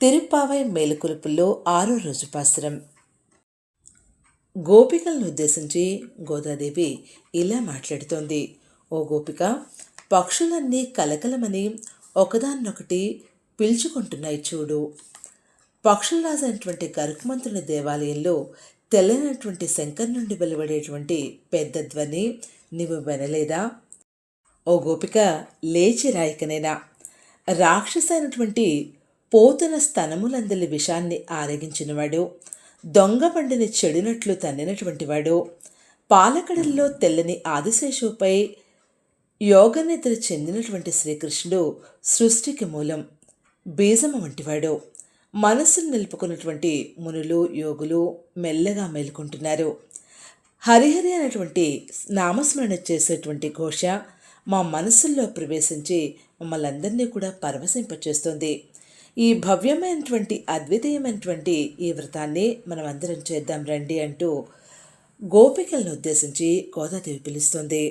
తిరుప్పావై మేలుకొలుపుల్లో ఆరో రోజు పాసురం గోపికలను ఉద్దేశించి గోదాదేవి ఇలా మాట్లాడుతోంది. ఓ గోపిక పక్షులన్నీ కలకలమని ఒకదాన్నొకటి పిలుచుకుంటున్నాయి చూడు. పక్షులరాజైనటువంటి కరుకుమంతుని దేవాలయంలో తెల్లనటువంటి శంకర్ నుండి వెలువడేటువంటి పెద్ద ధ్వని నీవు వినలేదా? ఓ గోపిక లేచి రాయకనేనా? రాక్షసైనటువంటి పోతన స్తనములందలి విషాన్ని ఆరగించినవాడు దొంగ బండిని చెడినట్లు తన్నినటువంటి వాడు పాలకడల్లో తెల్లని ఆదిశేషుపై యోగనిద్ర చెందినటువంటి శ్రీకృష్ణుడు సృష్టికి మూలం బీజము వంటివాడు. మనస్సును నిలుపుకున్నటువంటి మునులు యోగులు మెల్లగా మేలుకుంటున్నారు. హరిహరి అనేటువంటి నామస్మరణ చేసేటువంటి ఘోష మా మనసుల్లో ప్రవేశించి మమ్మల్ని అందరినీ కూడా పరవశింపచేస్తుంది. ఈ భవ్యమైనటువంటి అద్వితీయమైనటువంటి ఈ వ్రతాన్ని మనం అందరం చేద్దాం రండి అంటూ గోపికలను ఉద్దేశించి గోదాదేవి పిలుస్తుంది.